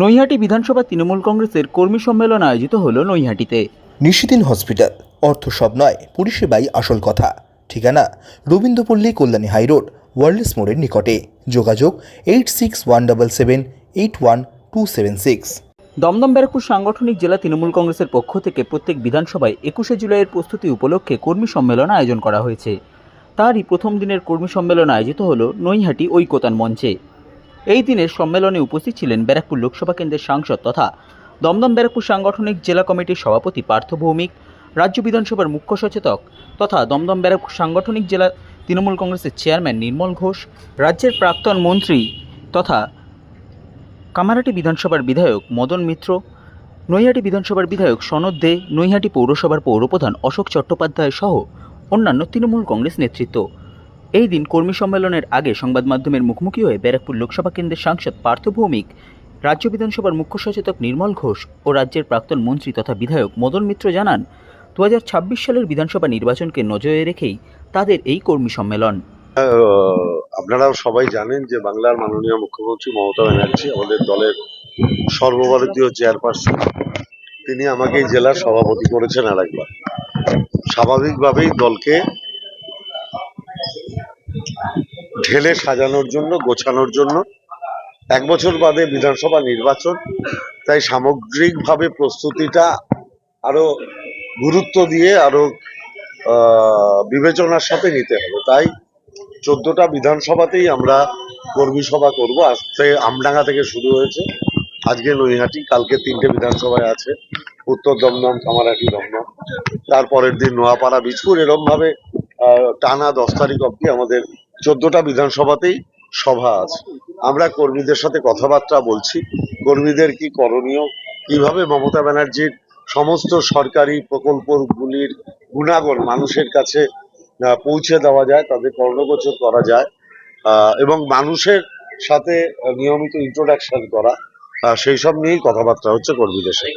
নৈহাটি বিধানসভা তৃণমূল কংগ্রেসের কর্মী সম্মেলন আয়োজিত হল নৈহাটিতে। নিশিদিন হসপিটাল অর্থ সব নয় পরিষেবাই আসল কথা। ঠিকানা রবীন্দ্রপল্লী কল্যাণী হাইরোড ওয়ার্ল্ডস মোড়ের নিকটে। যোগাযোগ eight six one double seven eight one two seven six. Dumdum Barrackpore সাংগঠনিক জেলা তৃণমূল কংগ্রেসের পক্ষ থেকে প্রত্যেক বিধানসভায় একুশে জুলাইয়ের প্রস্তুতি উপলক্ষে কর্মী সম্মেলন আয়োজন করা হয়েছে। তারই প্রথম দিনের কর্মী সম্মেলন আয়োজিত হল নৈহাটি ঐকতান মঞ্চে। এই দিনের সম্মেলনে উপস্থিত ছিলেন ব্যারাকপুর লোকসভা কেন্দ্রের সাংসদ তথা দমদম ব্যারাকপুর সাংগঠনিক জেলা কমিটির সভাপতি পার্থ ভৌমিক, রাজ্য বিধানসভার মুখ্য সচেতক তথা দমদম ব্যারাকপুর সাংগঠনিক জেলা তৃণমূল কংগ্রেসের চেয়ারম্যান নির্মল ঘোষ, রাজ্যের প্রাক্তন মন্ত্রী তথা কামারাটি বিধানসভার বিধায়ক মদন মিত্র, নৈহাটি বিধানসভার বিধায়ক সনদ দে, নৈহাটি পৌরসভার পৌরপ্রধান অশোক চট্টোপাধ্যায় সহ অন্যান্য তৃণমূল কংগ্রেস নেতৃত্ব। এই দিন কর্মী সম্মেলনের আগে সংবাদ মাধ্যমের মুখোমুখি হয়ে ব্যারাকপুর লোকসভা কেন্দ্রের সাংসদ পার্থ ভৌমিক, রাজ্য বিধানসভার মুখ্য সচেতক নির্মল ঘোষ ও রাজ্যের প্রাক্তন মন্ত্রী তথা বিধায়ক মদন মিত্র জানান দুহাজার ছাব্বিশ সালের বিধানসভা নির্বাচনকে নজরে রেখেই তাদের এই কর্মী সম্মেলন। আপনারা সবাই জানেন যে বাংলার মাননীয় মুখ্যমন্ত্রী মমতা ব্যানার্জি আমাদের দলের সর্বভারতীয় চেয়ারপারসন। তিনি আমাকে জেলার সভাপতি করেছেন আর একবার স্বাভাবিকভাবেই দলকে ঢেলে সাজানোর জন্য গোছানোর জন্য। এক বছর বাদে বিধানসভা নির্বাচন তাই সামগ্রিকভাবে প্রস্তুতিটা আরও গুরুত্ব দিয়ে আরও আহ, বিবেচনার সাথে নিতে হবে। তাই চোদ্দটা বিধানসভাতেই আমরা কর্মী সভা করব। আজকে আমডাঙ্গা থেকে শুরু হয়েছে। আজকে নৈহাটি কালকে তিনটে বিধানসভায় আছে। উত্তর দমদম কামারহাটি দমদম। তারপরের দিন নোয়াপাড়া বীজপুর এরম ভাবে আহ, টানা দশ তারিখ অব্দি আমাদের চোদ্দটা বিধানসভাতেই সভা আছে। আমরা কর্মীদের সাথে কথাবার্তা বলছি। কর্মীদের কি করণীয়? কীভাবে মমতা ব্যানার্জির সমস্ত সরকারি প্রকল্পগুলির গুণাগুণ মানুষের কাছে পৌঁছে দেওয়া যায়, তাদের কর্ণগোচর করা যায় এবং মানুষের সাথে নিয়মিত ইন্ট্রোডাকশন করা সেই সব নিয়েই কথাবার্তা হচ্ছে কর্মীদের সাথে।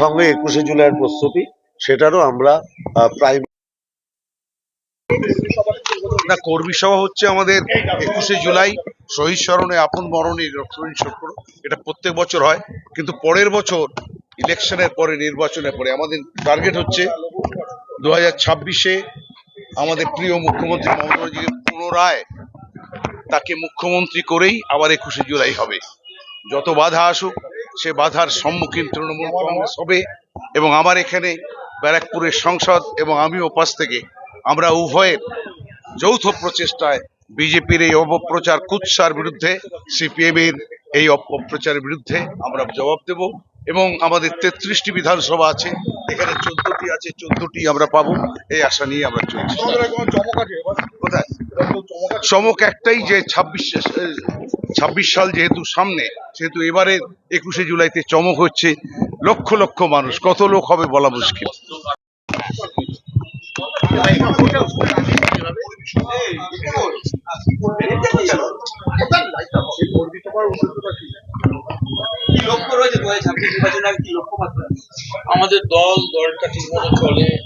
সঙ্গে একুশে জুলাইয়ের প্রস্তুতি, সেটারও আমরা প্রাইম না কর্মী সভা হচ্ছে আমাদের একুশে জুলাই। শহীদ স্মরণে আপন মরণে রক্তদান চক্র এটা প্রত্যেক বছর হয়, কিন্তু পরের বছর ইলেকশনের পরে, নির্বাচনের পরে আমাদের টার্গেট হচ্ছে দু হাজার ছাব্বিশে আমাদের প্রিয় মুখ্যমন্ত্রী মমতা ব্যানার্জিকে পুনরায় তাকে মুখ্যমন্ত্রী করেই আবার একুশে জুলাই হবে। যত বাধা আসুক, সে বাধার সম্মুখীন তৃণমূল কংগ্রেস হবে এবং আমার এখানে ব্যারাকপুরের সংসদ এবং আমিও পাশ থেকে আমরা উভয়ের যৌথ প্রচেষ্টায় বিজেপির এই অপপ্রচার কুৎসার বিরুদ্ধে সিপিএম এর এই অপপ্রচারের বিরুদ্ধে আমরা জবাব দেব এবং আমাদের তেত্রিশটি বিধানসভা আছে, এখানে চোদ্দটি আছে, চোদ্দটি আমরা পাবো, এই আশা নিয়ে আমরা চলছি। চমক একটাই যে ছাব্বিশ ছাব্বিশ সাল যেহেতু সামনে, সেহেতু এবারে একুশে জুলাইতে চমক হচ্ছে, লক্ষ লক্ষ মানুষ, কত লোক হবে বলা মুশকিল। আমাদের দল, দলটা ঠিক মতো চলে।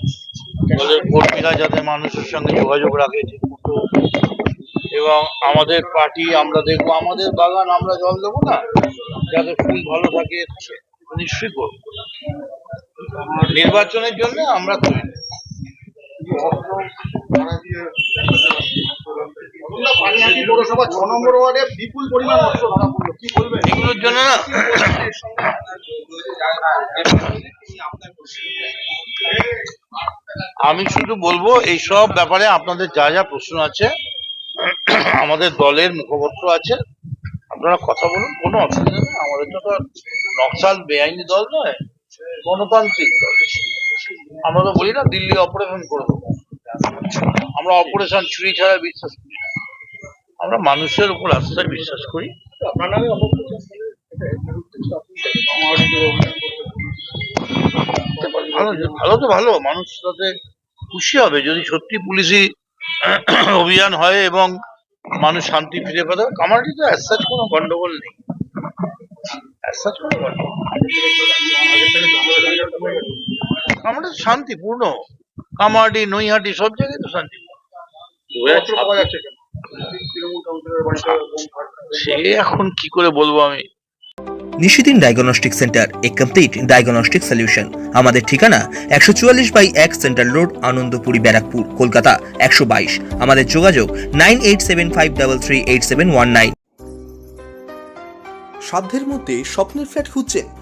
দলের কর্মীরা যাতে মানুষের সঙ্গে যোগাযোগ রাখে ঠিক মতো। এবং আমাদের পার্টি আমরা দেখব। আমাদের বাগান আমরা জল দেবো না? যাতে ফুল ভালো থাকে, নিশ্চয়ই করব। নির্বাচনের জন্য আমরা তৈরি। আমি শুধু বলব, এইসব ব্যাপারে আপনাদের যা যা প্রশ্ন আছে, আমাদের দলের মুখপত্র আছে। আপনারা কথা বলুন, কোনো অসুবিধা নেই। আমাদের তো তো নকশাল বেআইনি দল নয়, গণতান্ত্রিক দল। আমরা তো বলি না, দিল্লি অপারেশন করে দেবো। আমরা অপারেশন চুরি ছাড়া বিশ্বাস করি না। আমরা মানুষের উপর আস্থায় বিশ্বাস করি। ভালো তো ভালো, মানুষ তাতে খুশি হবে। যদি সত্যি পুলিশি অভিযান হয় এবং মানুষ শান্তি ফিরে পেতে কামারটি তো অ্যাসাজ কোনো গন্ডগোল নেই। অ্যাসাজ কোনো গন্ডগোল তো শান্তিপূর্ণ। কামারটি নৈহাটি সব জায়গায় তো শান্তিপূর্ণ সে এখন কি করে বলব আমি? Nishidin diagnostic centre a complete diagnostic solution আমাদের ঠিকানা একশো চুয়াল্লিশ বাই এক সেন্ট্রাল রোড আনন্দপুরি ব্যারাকপুর কলকাতা একশো বাইশ। আমাদের যোগাযোগ nine eight seven five double three eight seven one nine. সাধ্যের মধ্যে স্বপ্নের ফ্ল্যাট খুঁজছেন।